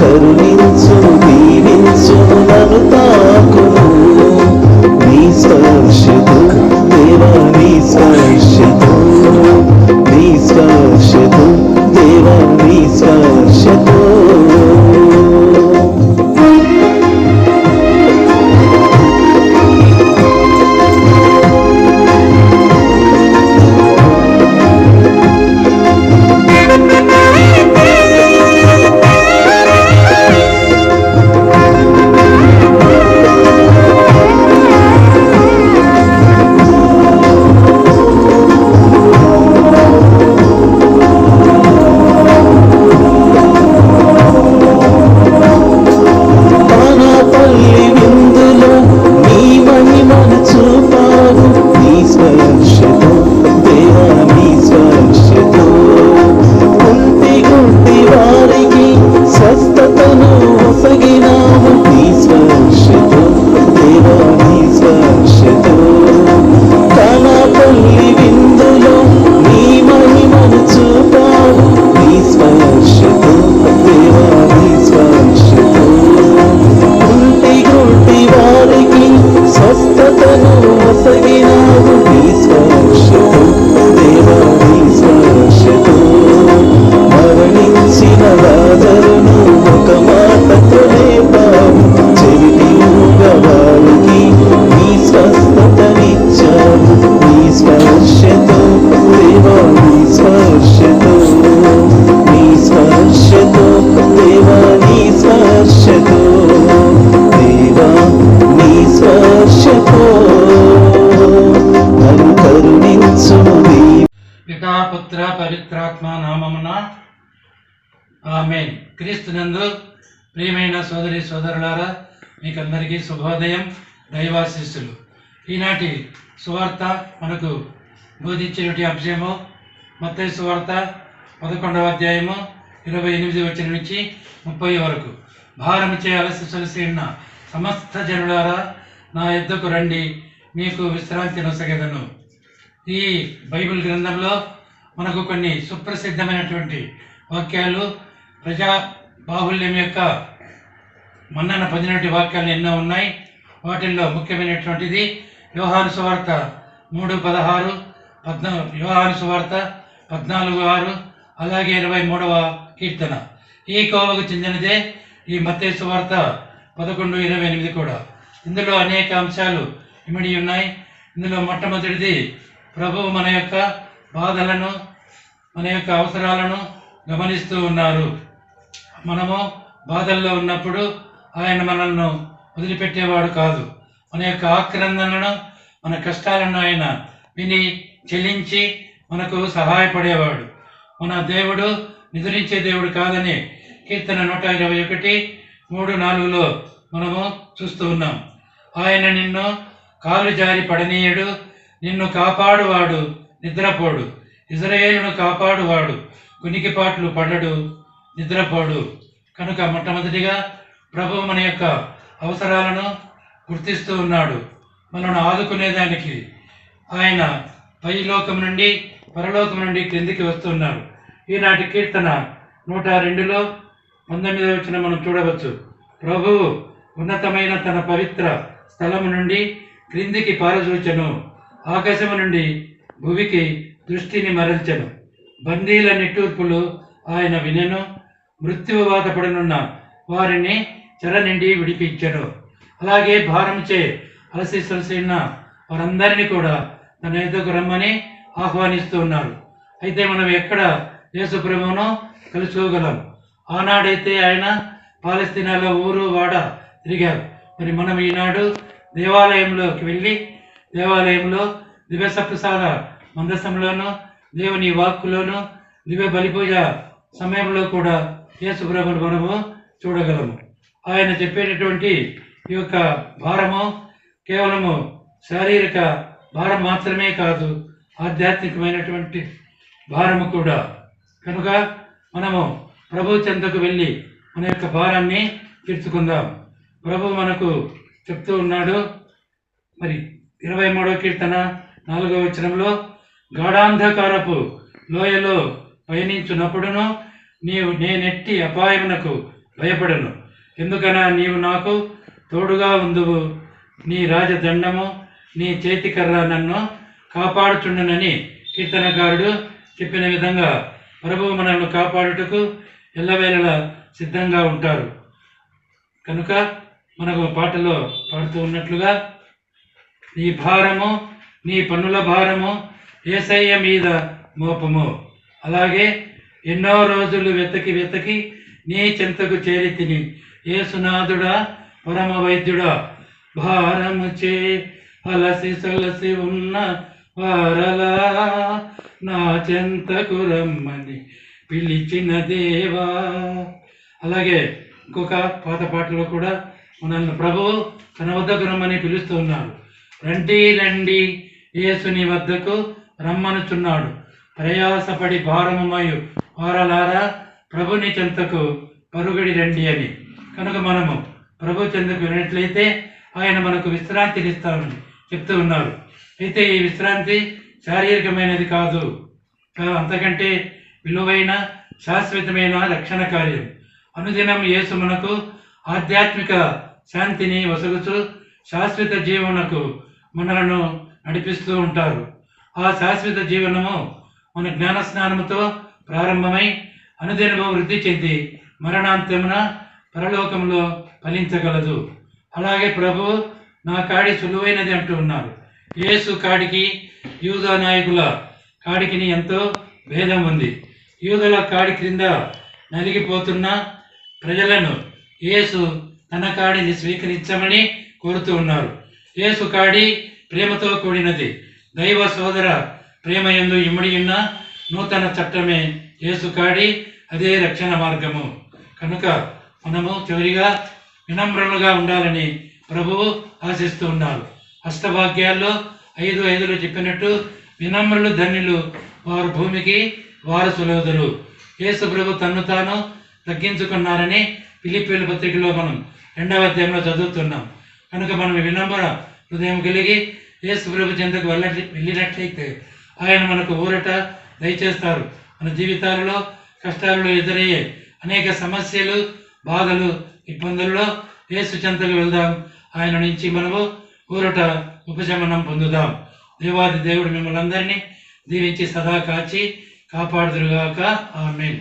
కరుణించు దీవించు ఆమెన్. క్రీస్తునందు ప్రియమైన సోదరి సోదరులారా మీకందరికీ శుభోదయం దైవాశిస్సులు. ఈనాటి సువార్త మనకు బోధించినటువంటి అంశము మత్తయి సువార్త పదకొండవ అధ్యాయము ఇరవై ఎనిమిది వచ్చిన నుంచి ముప్పై వరకు. భారం చే అలసి ఉన్న సమస్త జనులారా నా యుద్ధకు రండి మీకు విశ్రాంతి నొసగదను. ఈ బైబిల్ గ్రంథంలో మనకు కొన్ని సుప్రసిద్ధమైనటువంటి వాక్యాలు ప్రజా బాహుల్యం యొక్క మన్నన పొందినటువంటి వాక్యాలు ఎన్నో ఉన్నాయి. వాటిల్లో ముఖ్యమైనటువంటిది వ్యవహాను సువార్త మూడు పదహారు పద్నా వ్యవహాను సువార్త పద్నాలుగు ఆరు అలాగే ఇరవై మూడవ కీర్తన. ఈ కోవకు చెందినదే ఈ మత్తే సువార్త పదకొండు ఇరవై ఎనిమిది కూడా. ఇందులో అనేక అంశాలు ఇమిడి ఉన్నాయి. ఇందులో మొట్టమొదటిది ప్రభువు మన యొక్క బాధలను మన యొక్క అవసరాలను గమనిస్తూ ఉన్నారు. మనము బాధల్లో ఉన్నప్పుడు ఆయన మనల్ని వదిలిపెట్టేవాడు కాదు. మన యొక్క ఆక్రందనను మన కష్టాలను ఆయన విని చెల్లించి మనకు సహాయపడేవాడు. మన దేవుడు నిద్రించే దేవుడు కాదని కీర్తన నూట ఇరవై ఒకటి మూడు నాలుగులో మనము చూస్తూ ఉన్నాం. ఆయన నిన్ను కాలు జారి పడనీయడు నిన్ను కాపాడువాడు నిద్రపోడు. ఇజ్రాయేలును కాపాడువాడు కునికిపాట్లు పడడు నిద్రపోడు. కనుక మొట్టమొదటిగా ప్రభు మన యొక్క అవసరాలను గుర్తిస్తూ ఉన్నాడు. మనను ఆదుకునేదానికి ఆయన పైలోకం నుండి పరలోకం నుండి క్రిందికి వస్తున్నాడు ఈనాటి కీర్తన నూట రెండులో పంతొమ్మిదవ వచ్చిన మనం చూడవచ్చు. ప్రభువు ఉన్నతమైన తన పవిత్ర స్థలము నుండి క్రిందికి పారచూచను ఆకాశము నుండి భువికి దృష్టిని మరల్చను. బందీల నిట్టూర్పులు ఆయన వినెను. మృత్యువు బాధపడనున్న వారిని చెర నుండి విడిపించెను. అలాగే భారంచే అలసి సలసి ఉన్న వారందరినీ కూడా తన ఎదుకు రమ్మని ఆహ్వానిస్తూ ఉన్నారు. అయితే మనం ఎక్కడ యేసు కలుసుకోగలం? ఆనాడైతే ఆయన పాలస్తీనాలో ఊరు వాడ తిరిగారు. మరి మనం ఈనాడు దేవాలయంలోకి వెళ్ళి దేవాలయంలో దివ్య సప్రసాద మందసంలోను దేవుని వాక్కులోను దివ్య బలిపూజ సమయంలో కూడా యేసుప్రభుని మనము చూడగలము. ఆయన చెప్పేటటువంటి ఈ యొక్క భారము కేవలము శారీరక భారం మాత్రమే కాదు ఆధ్యాత్మికమైనటువంటి భారము కూడా. కనుక మనము ప్రభు చెంతకు వెళ్ళి మన యొక్క భారాన్ని తీర్చుకుందాం. ప్రభు మనకు చెప్తూ ఉన్నాడు మరి ఇరవై మూడో కీర్తన నాలుగవ వచనంలో గాఢాంధకారపు లోయలో పయనించున్నప్పుడును నీవు నేనెట్టి అపాయమునకు భయపడను. ఎందుకనా నీవు నాకు తోడుగా ఉందువు? నీ రాజదండము నీ చేతికర్ర నన్ను కాపాడుచుండనని కీర్తనకారుడు చెప్పిన విధంగా ప్రభువు మనల్ని కాపాడుటకు ఎల్లవేళలా సిద్ధంగా ఉంటారు. కనుక మనకు పాటలో పాడుతూ ఉన్నట్లుగా నీ భారము నీ పన్నుల భారము ఏసయ్య మీద మోపము. అలాగే ఎన్నో రోజులు వెతకి వెతకి నీ చెంతకు చేరి తిని. ఏసునాథుడా పరమ వైద్యుడా భారము చే అలసి సలసి ఉన్న వారలా నా చెంతకు రమ్మని పిలిచిన దేవా. అలాగే ఇంకొక పాత పాటలో కూడా మనల్ని ప్రభువు తన వద్దకు రమ్మని పిలుస్తూ ఉన్నారు రండి రండి యేసుని వద్దకు రమ్మనుచున్నాడు. ప్రయాసపడి భారమమయు వారలారా ప్రభుని చెంతకు పరుగడి రండి అని. కనుక మనము ప్రభు చెంతకు వినట్లయితే ఆయన మనకు విశ్రాంతినిస్తామని చెప్తూ ఉన్నారు. అయితే ఈ విశ్రాంతి శారీరకమైనది కాదు. అంతకంటే విలువైన శాశ్వతమైన రక్షణ కార్యం. అనుదినం యేసు మనకు ఆధ్యాత్మిక శాంతిని వసగుచు శాశ్వత జీవనకు మనలను నడిపిస్తూ ఉంటారు. ఆ శాశ్వత జీవనము మన జ్ఞాన స్నానముతో ప్రారంభమై అనుదినము వృద్ధి చెంది మరణాంతమున పరలోకంలో ఫలించగలదు. అలాగే ప్రభు నా కాడి సులువైనది అంటూ ఉన్నారు. యేసు కాడికి యూదా నాయకుల కాడికిని ఎంతో భేదం ఉంది. యూదుల కాడి క్రింద నలిగిపోతున్న ప్రజలను యేసు తన కాడిని స్వీకరించమని కోరుతూ ఉన్నారు. యేసు కాడి ప్రేమతో కూడినది. దైవ సోదర ప్రేమ ఎందు ఇమ్మడి ఉన్న నూతన చట్టమే యేసు కాడి అదే రక్షణ మార్గము. కనుక మనము చివరిగా వినమ్రులుగా ఉండాలని ప్రభువు ఆశిస్తూ ఉన్నారు. హస్తభాగ్యాల్లో ఐదు ఐదులో చెప్పినట్టు వినమ్రులు ధన్యులు వారు భూమికి వారసులవుదురు. యేసు ప్రభు తన్ను తాను తగ్గించుకున్నారని పిలిపిల పత్రికలో మనం రెండవ అధ్యాయంలో చదువుతున్నాం. కనుక మనం వినమ్ర హృదయం కలిగి యేసు ప్రభు చెంతకు వెళ్ళ వెళ్ళినట్లయితే ఆయన మనకు ఊరట దయచేస్తారు. మన జీవితాలలో కష్టాలలో ఎదురయ్యే అనేక సమస్యలు బాధలు ఇబ్బందుల్లో యేసు చెంతకు వెళ్దాం. ఆయన నుంచి మనము ఊరట ఉపశమనం పొందుదాం. దేవాది దేవుడు మిమ్మల్ని అందరినీ దీవించి సదా కాచి కాపాడుదురుగాక. ఆమెన్.